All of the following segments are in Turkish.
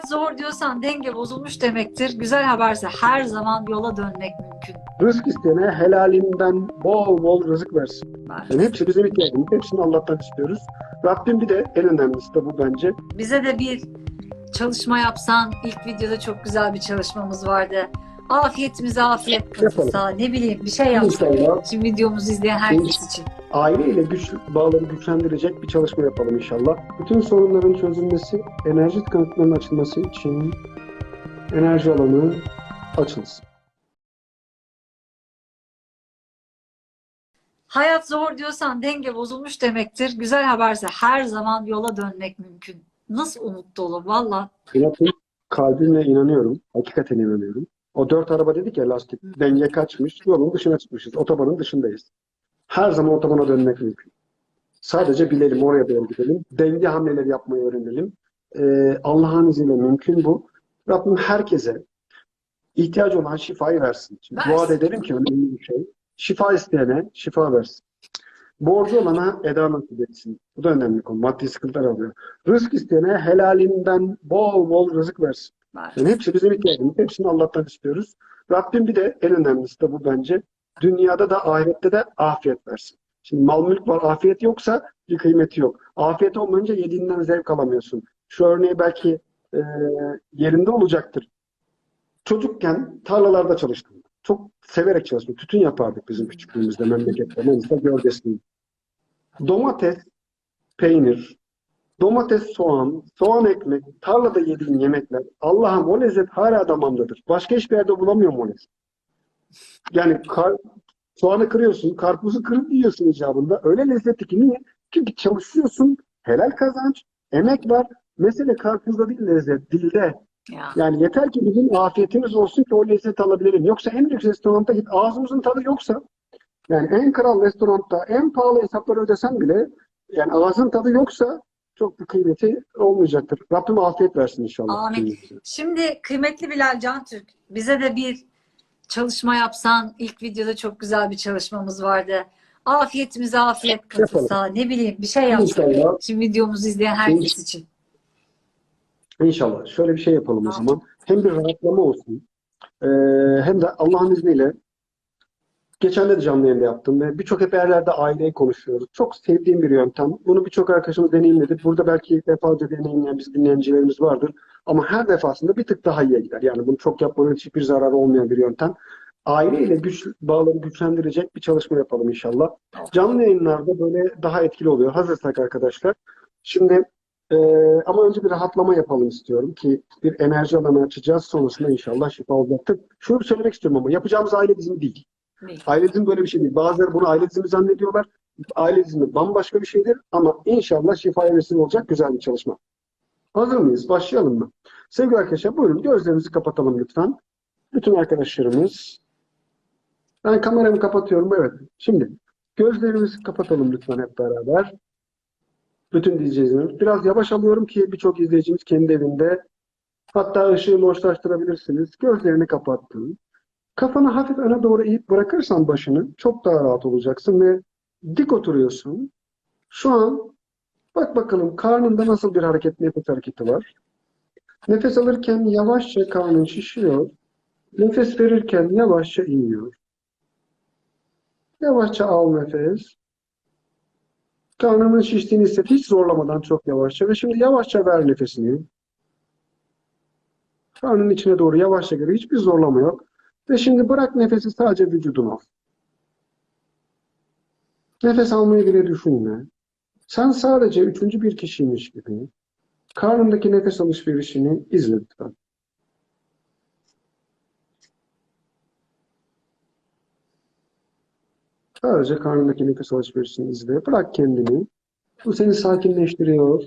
Hayat zor diyorsan denge bozulmuş demektir. Güzel haberse her zaman yola dönmek mümkün. Rızk isteyene helalinden bol bol rızık versin. Var. Yani hepsi bizim ihtiyacımız. Hepsini Allah'tan istiyoruz. Rabbim bir de en önemlisi de bu bence. Bize de bir çalışma yapsan, ilk videoda çok güzel bir çalışmamız vardı. Afiyetimize afiyet katılsa, ne bileyim bir şey yapsak. İnşallah Şimdi videomuzu izleyen herkes için. aileyle güç bağları güçlendirecek bir çalışma yapalım inşallah. Bütün sorunların çözülmesi, enerji tıkanıklarının açılması için enerji alanı açılsın. Hayat zor diyorsan denge bozulmuş demektir. Güzel haberse her zaman yola dönmek mümkün. Nasıl umut dolu valla. Rabbim kalbimle inanıyorum. Hakikaten inanıyorum. O dört araba dedik ya lastik denge kaçmış. Yolun dışına çıkmışız. Otobanın dışındayız. Her zaman otobana dönmek mümkün. Sadece bilelim oraya doğru gidelim. Denge hamleleri yapmayı öğrenelim. Ee, Allah'ın izniyle mümkün bu. Rabbim herkese ihtiyacı olan şifayı versin. Şimdi Versin. dua edelim ki önemli bir şey. Şifa isteyene şifa versin. Borcu olana eda nasip etsin. Bu da önemli konu. Maddi sıkıntılar alıyor. Rızk isteyene helalinden bol bol rızık versin. Var. Yani hepsi bizim ihtiyacımız. Hepsini Allah'tan istiyoruz. Rabbim bir de en önemlisi de bu bence. Dünyada da ahirette de afiyet versin. Şimdi mal mülk var, afiyet yoksa bir kıymeti yok. Afiyet olmayınca yediğinden zevk alamıyorsun. Şu örneği belki e, yerinde olacaktır. Çocukken tarlalarda çalıştım. Çok severek çalıştım. Tütün yapardık bizim küçüklüğümüzde memlekette. Neyse gölgesinde. Domates, peynir, domates, soğan, soğan ekmek, tarlada yediğin yemekler. Allah'ım o lezzet hala damamdadır. Başka hiçbir yerde bulamıyorum o lezzet. Yani kar, soğanı kırıyorsun, karpuzu kırıp yiyorsun icabında. Öyle lezzetli ki niye? Çünkü çalışıyorsun, helal kazanç, emek var. Mesele karpuzda değil lezzet, dilde. Ya. Yani yeter ki bizim afiyetimiz olsun ki o lezzeti alabilelim. Yoksa en lüks restoranta git ağzımızın tadı yoksa yani en kral restoranda en pahalı hesapları ödesen bile yani ağzın tadı yoksa çok bir kıymeti olmayacaktır. Rabbim afiyet versin inşallah. Amin. Şimdi kıymetli Bilal Cantürk bize de bir çalışma yapsan ilk videoda çok güzel bir çalışmamız vardı. Afiyetimize afiyet katılsa ne bileyim bir şey yapsak. Şimdi videomuzu izleyen herkes için. İnşallah. Şöyle bir şey yapalım o zaman. Hem bir rahatlama olsun ee, hem de Allah'ın izniyle Geçen de canlı yayında yaptım ve birçok hep yerlerde aileyi konuşuyoruz. Çok sevdiğim bir yöntem. Bunu birçok arkadaşımız deneyimledi. Burada belki defalarca deneyimleyen biz dinleyicilerimiz vardır. Ama her defasında bir tık daha iyiye gider. Yani bunu çok yapmanın hiçbir zararı olmayan bir yöntem. Aileyle güç bağları güçlendirecek bir çalışma yapalım inşallah. Canlı yayınlarda böyle daha etkili oluyor. Hazırsak arkadaşlar. Şimdi e, ama önce bir rahatlama yapalım istiyorum ki bir enerji alanı açacağız. Sonrasında inşallah şifa olacaktır. Şunu söylemek istiyorum ama yapacağımız aile dizimi değil. Değil. Aile dizimi böyle bir şey değil. Bazıları bunu aile dizimi zannediyorlar. Aile dizimi bambaşka bir şeydir ama inşallah şifaya vesile olacak güzel bir çalışma. Hazır mıyız? Başlayalım mı? Sevgili arkadaşlar buyurun gözlerimizi kapatalım lütfen. Bütün arkadaşlarımız. Ben kameramı kapatıyorum. Evet. Şimdi gözlerimizi kapatalım lütfen hep beraber. Bütün izleyicilerimiz. Biraz yavaş alıyorum ki birçok izleyicimiz kendi evinde. Hatta ışığı loşlaştırabilirsiniz. Gözlerini kapattın. Kafanı hafif öne doğru eğip bırakırsan başını çok daha rahat olacaksın ve dik oturuyorsun. Şu an bak bakalım karnında nasıl bir hareket, nefes hareketi var. Nefes alırken yavaşça karnın şişiyor. Nefes verirken yavaşça iniyor. Yavaşça al nefes. Karnının şiştiğini hisset. Hiç zorlamadan çok yavaşça. Ve şimdi yavaşça ver nefesini. Karnın içine doğru yavaşça gir. Hiçbir zorlama yok. Ve şimdi bırak nefesi sadece vücuduna. Nefes almayı bile düşünme. Sen sadece üçüncü bir kişiymiş gibi karnındaki nefes alışverişini izle lütfen. Sadece karnındaki nefes alışverişini izle. Bırak kendini. Bu seni sakinleştiriyor.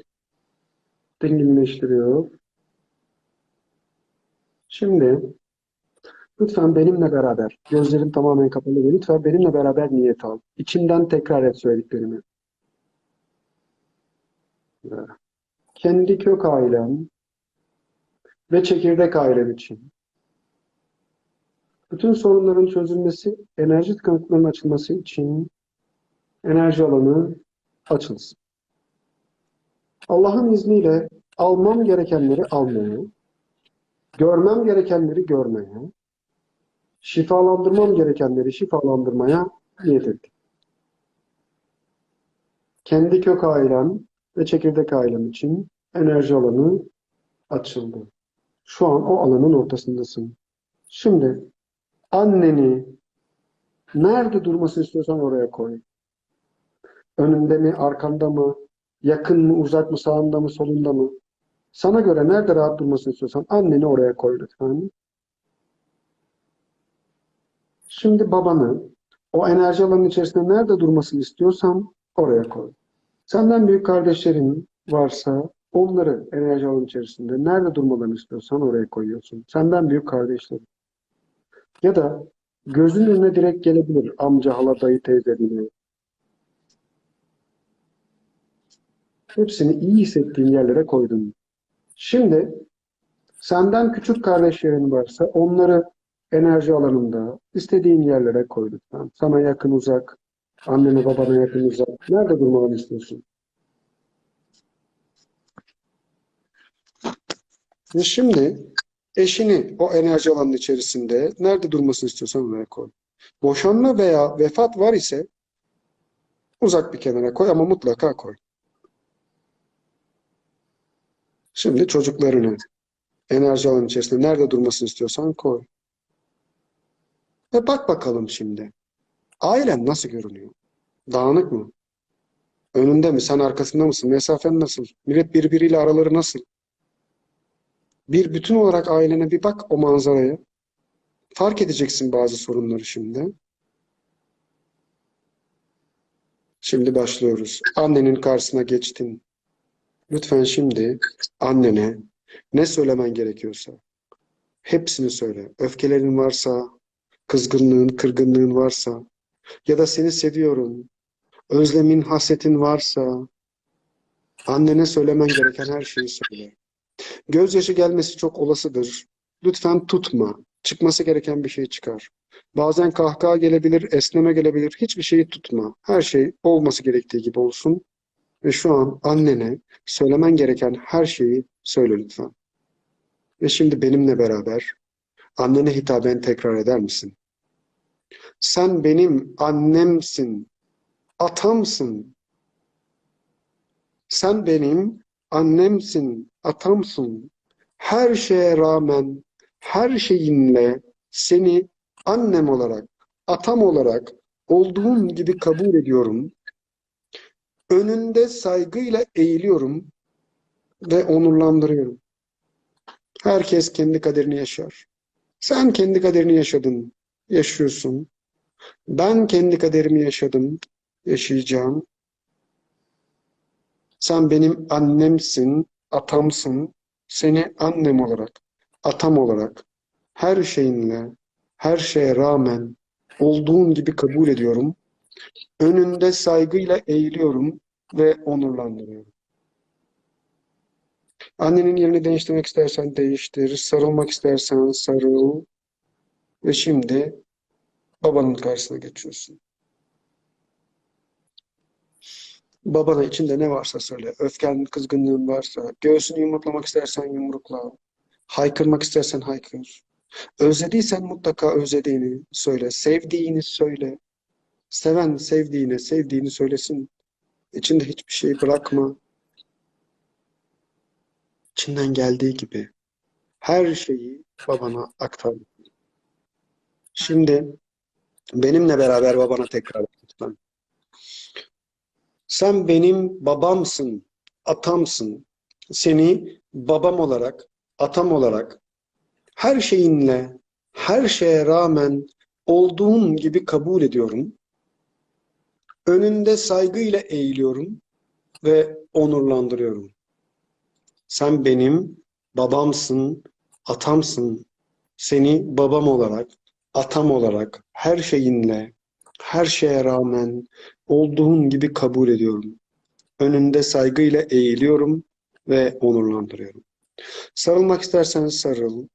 Dinginleştiriyor. Şimdi Lütfen benimle beraber, gözlerim tamamen kapalı ve lütfen benimle beraber niyet al. İçimden tekrar et söylediklerimi. Kendi kök ailem ve çekirdek ailem için. Bütün sorunların çözülmesi, enerji tıkanıklarının açılması için enerji alanı açılsın. Allah'ın izniyle almam gerekenleri almayı, görmem gerekenleri görmeye, şifalandırmam gerekenleri şifalandırmaya niyet ettim. Kendi kök ailem ve çekirdek ailem için enerji alanı açıldı. Şu an o alanın ortasındasın. Şimdi anneni nerede durmasını istiyorsan oraya koy. Önünde mi, arkanda mı, yakın mı, uzak mı, sağında mı, solunda mı? Sana göre nerede rahat durmasını istiyorsan anneni oraya koy lütfen. Şimdi babanı o enerji alanının içerisinde nerede durmasını istiyorsan oraya koy. Senden büyük kardeşlerin varsa onları enerji alanı içerisinde nerede durmalarını istiyorsan oraya koyuyorsun. Senden büyük kardeşlerin. Ya da gözünün önüne direkt gelebilir amca, hala, dayı, teyze bile. Hepsini iyi hissettiğin yerlere koydun. Şimdi senden küçük kardeşlerin varsa onları enerji alanında istediğin yerlere koy lütfen. Sana yakın uzak, annene babana yakın uzak. Nerede durmalarını istiyorsun? Ve şimdi eşini o enerji alanının içerisinde nerede durmasını istiyorsan oraya koy. Boşanma veya vefat var ise uzak bir kenara koy ama mutlaka koy. Şimdi çocuklarını enerji alanının içerisinde nerede durmasını istiyorsan koy. Ve bak bakalım şimdi. Ailen nasıl görünüyor? Dağınık mı? Önünde mi? Sen arkasında mısın? Mesafen nasıl? Millet birbiriyle araları nasıl? Bir bütün olarak ailene bir bak o manzaraya. Fark edeceksin bazı sorunları şimdi. Şimdi başlıyoruz. Annenin karşısına geçtin. Lütfen şimdi annene ne söylemen gerekiyorsa hepsini söyle. Öfkelerin varsa, kızgınlığın, kırgınlığın varsa ya da seni seviyorum, özlemin, hasretin varsa annene söylemen gereken her şeyi söyle. Gözyaşı gelmesi çok olasıdır. Lütfen tutma. Çıkması gereken bir şey çıkar. Bazen kahkaha gelebilir, esneme gelebilir. Hiçbir şeyi tutma. Her şey olması gerektiği gibi olsun. Ve şu an annene söylemen gereken her şeyi söyle lütfen. Ve şimdi benimle beraber annene hitaben tekrar eder misin? Sen benim annemsin, atamsın. Sen benim annemsin, atamsın. Her şeye rağmen, her şeyinle seni annem olarak, atam olarak olduğun gibi kabul ediyorum. Önünde saygıyla eğiliyorum ve onurlandırıyorum. Herkes kendi kaderini yaşar. Sen kendi kaderini yaşadın, yaşıyorsun. Ben kendi kaderimi yaşadım, yaşayacağım. Sen benim annemsin, atamsın. Seni annem olarak, atam olarak, her şeyinle, her şeye rağmen olduğun gibi kabul ediyorum. Önünde saygıyla eğiliyorum ve onurlandırıyorum. Annenin yerini değiştirmek istersen değiştir, sarılmak istersen sarıl. Ve şimdi babanın karşısına geçiyorsun. Babana içinde ne varsa söyle. Öfken, kızgınlığın varsa, göğsünü yumruklamak istersen yumrukla. Haykırmak istersen haykır. Özlediysen mutlaka özlediğini söyle. Sevdiğini söyle. Seven sevdiğine sevdiğini söylesin. İçinde hiçbir şey bırakma. İçinden geldiği gibi her şeyi babana aktar. Şimdi benimle beraber babana tekrar. Sen benim babamsın, atamsın. Seni babam olarak, atam olarak her şeyinle, her şeye rağmen olduğun gibi kabul ediyorum. Önünde saygıyla eğiliyorum ve onurlandırıyorum. Sen benim babamsın, atamsın. Seni babam olarak, atam olarak her şeyinle, her şeye rağmen olduğun gibi kabul ediyorum. Önünde saygıyla eğiliyorum ve onurlandırıyorum. Sarılmak istersen sarıl.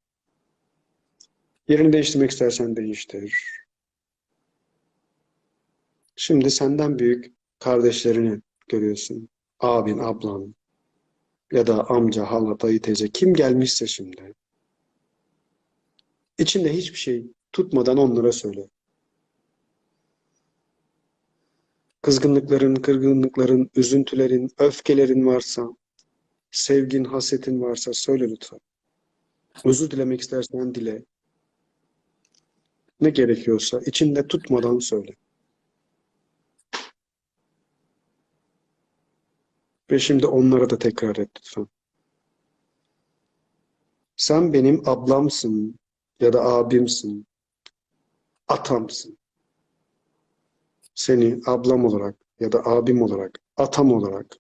Yerini değiştirmek istersen değiştir. Şimdi senden büyük kardeşlerini görüyorsun. Abin, ablan ya da amca, hala, dayı, teyze kim gelmişse şimdi. İçinde hiçbir şey tutmadan onlara söyle. Kızgınlıkların, kırgınlıkların, üzüntülerin, öfkelerin varsa, sevgin, hasetin varsa söyle lütfen. Özür dilemek istersen dile. Ne gerekiyorsa içinde tutmadan söyle. Ve şimdi onlara da tekrar et lütfen. Sen benim ablamsın ya da abimsin, atamsın. Seni ablam olarak ya da abim olarak, atam olarak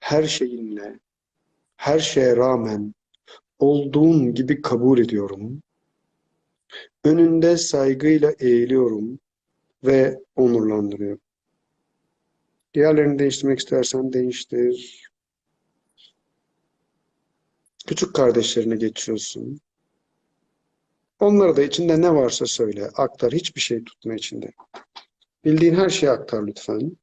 her şeyinle, her şeye rağmen olduğun gibi kabul ediyorum. Önünde saygıyla eğiliyorum ve onurlandırıyorum. Diğerlerini değiştirmek istersen değiştir. Küçük kardeşlerine geçiyorsun. Onlara da içinde ne varsa söyle, aktar. Hiçbir şey tutma içinde. Bildiğin her şeyi aktar lütfen.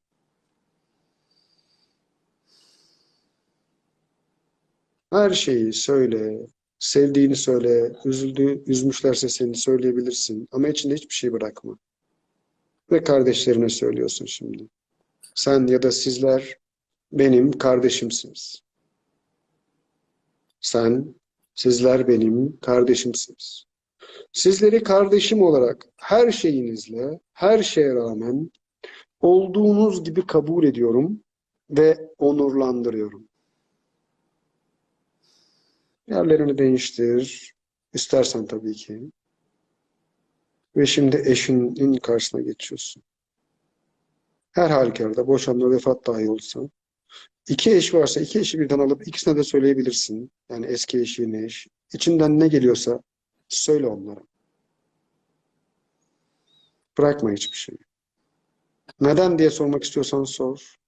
Her şeyi söyle. Sevdiğini söyle. Üzüldü, üzmüşlerse seni söyleyebilirsin. Ama içinde hiçbir şey bırakma. Ve kardeşlerine söylüyorsun şimdi. Sen ya da sizler benim kardeşimsiniz. Sen, sizler benim kardeşimsiniz. Sizleri kardeşim olarak her şeyinizle, her şeye rağmen olduğunuz gibi kabul ediyorum ve onurlandırıyorum. Yerlerini değiştir. İstersen tabii ki. Ve şimdi eşinin karşısına geçiyorsun. Her halükarda boşanma, vefat dahi olsa iki eş varsa iki eşi birden alıp ikisine de söyleyebilirsin. Yani eski eş, yeni eş. İçinden ne geliyorsa söyle onlara. Bırakma hiçbir şeyi. Neden diye sormak istiyorsan sor.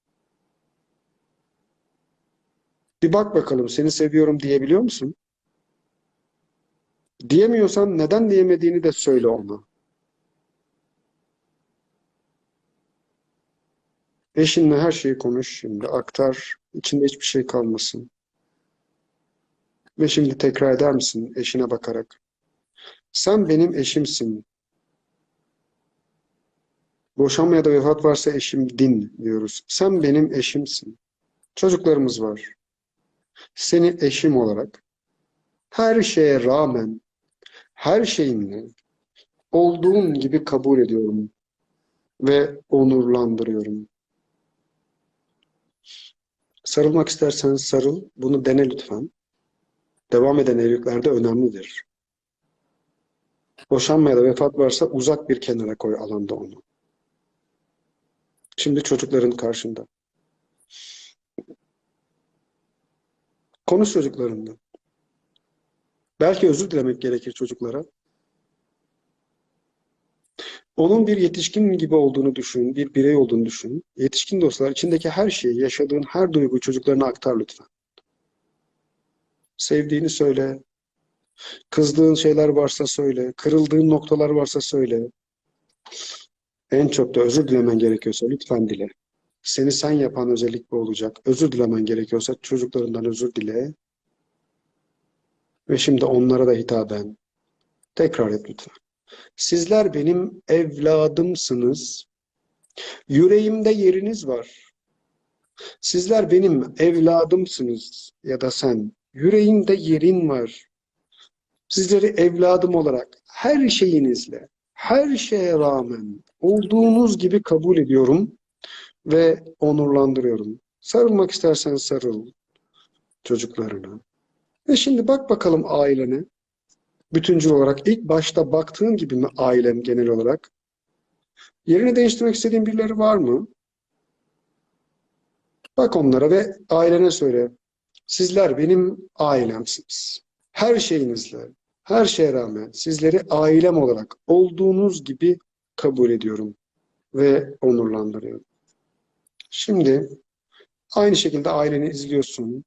Bir bak bakalım seni seviyorum diyebiliyor musun? Diyemiyorsan neden diyemediğini de söyle ona. Eşinle her şeyi konuş şimdi. Aktar. İçinde hiçbir şey kalmasın. Ve şimdi tekrar eder misin eşine bakarak? Sen benim eşimsin. Boşanma ya da vefat varsa eşim din diyoruz. Sen benim eşimsin. Çocuklarımız var. Seni eşim olarak her şeye rağmen her şeyinle olduğun gibi kabul ediyorum ve onurlandırıyorum. Sarılmak istersen sarıl. Bunu dene lütfen. Devam eden evliliklerde önemlidir. Boşanma ya da vefat varsa uzak bir kenara koy alanda onu. Şimdi çocukların karşında. Konuş çocuklarınla. Belki özür dilemek gerekir çocuklara. Onun bir yetişkin gibi olduğunu düşün, bir birey olduğunu düşün. Yetişkin dostlar içindeki her şeyi, yaşadığın her duyguyu çocuklarına aktar lütfen. Sevdiğini söyle. Kızdığın şeyler varsa söyle. Kırıldığın noktalar varsa söyle. En çok da özür dilemen gerekiyorsa lütfen dile. Seni sen yapan özellik bu olacak. Özür dilemen gerekiyorsa çocuklarından özür dile. Ve şimdi onlara da hitaben tekrar et lütfen. Sizler benim evladımsınız. Yüreğimde yeriniz var. Sizler benim evladımsınız ya da sen. Yüreğimde yerin var. Sizleri evladım olarak her şeyinizle, her şeye rağmen olduğunuz gibi kabul ediyorum ve onurlandırıyorum. Sarılmak istersen sarıl çocuklarına. Ve şimdi bak bakalım ailene. Bütüncül olarak ilk başta baktığın gibi mi ailen genel olarak? Yerini değiştirmek istediğin birileri var mı? Bak onlara ve ailene söyle. Sizler benim ailemsiniz. Her şeyinizle, her şeye rağmen sizleri ailem olarak olduğunuz gibi kabul ediyorum ve onurlandırıyorum. Şimdi aynı şekilde aileni izliyorsun.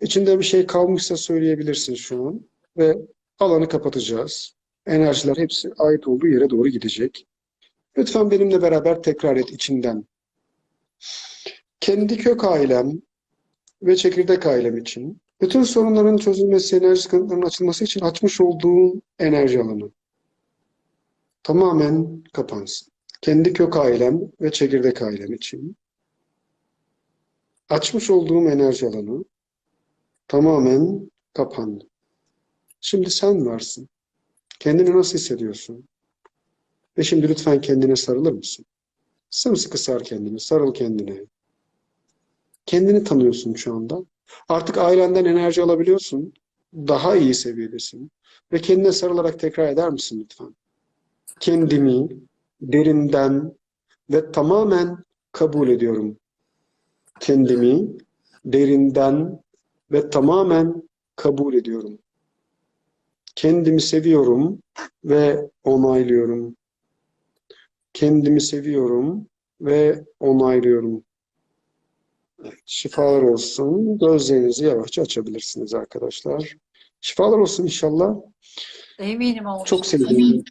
İçinde bir şey kalmışsa söyleyebilirsin şu an ve alanı kapatacağız. Enerjiler hepsi ait olduğu yere doğru gidecek. Lütfen benimle beraber tekrar et içinden. Kendi kök ailem ve çekirdek ailem için Bütün sorunların çözülmesi, enerji sıkıntılarının açılması için açmış olduğun enerji alanı tamamen kapansın. Kendi kök ailem ve çekirdek ailem için açmış olduğum enerji alanı tamamen kapandı. Şimdi sen varsın. Kendini nasıl hissediyorsun? Ve şimdi lütfen kendine sarılır mısın? Sımsıkı sar kendini, sarıl kendine. Kendini tanıyorsun şu anda. Artık ailenden enerji alabiliyorsun. Daha iyi seviyedesin. Ve kendine sarılarak tekrar eder misin lütfen? Kendimi derinden ve tamamen kabul ediyorum. Kendimi derinden ve tamamen kabul ediyorum. Kendimi seviyorum ve onaylıyorum. Kendimi seviyorum ve onaylıyorum. Şifalar olsun. Gözlerinizi yavaşça açabilirsiniz arkadaşlar. Şifalar olsun inşallah. Eminim olmuş. Çok sevdiğim,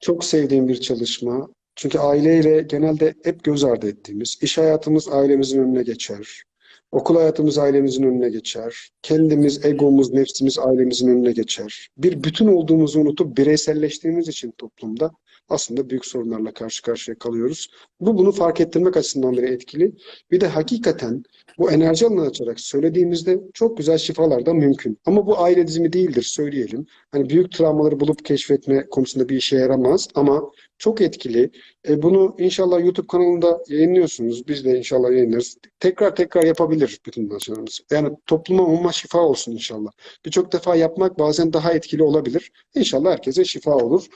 çok sevdiğim bir çalışma. Çünkü aileyle genelde hep göz ardı ettiğimiz, iş hayatımız ailemizin önüne geçer. Okul hayatımız ailemizin önüne geçer. Kendimiz, egomuz, nefsimiz ailemizin önüne geçer. Bir bütün olduğumuzu unutup bireyselleştiğimiz için toplumda aslında büyük sorunlarla karşı karşıya kalıyoruz. Bu bunu fark ettirmek açısından bile etkili. Bir de hakikaten bu enerji alanını açarak söylediğimizde çok güzel şifalar da mümkün. Ama bu aile dizimi değildir söyleyelim. Hani büyük travmaları bulup keşfetme konusunda bir işe yaramaz ama çok etkili. E, bunu inşallah YouTube kanalında yayınlıyorsunuz. Biz de inşallah yayınlarız. Tekrar tekrar yapabilir bütün danışanlarımız. Yani topluma umma şifa olsun inşallah. Birçok defa yapmak bazen daha etkili olabilir. İnşallah herkese şifa olur.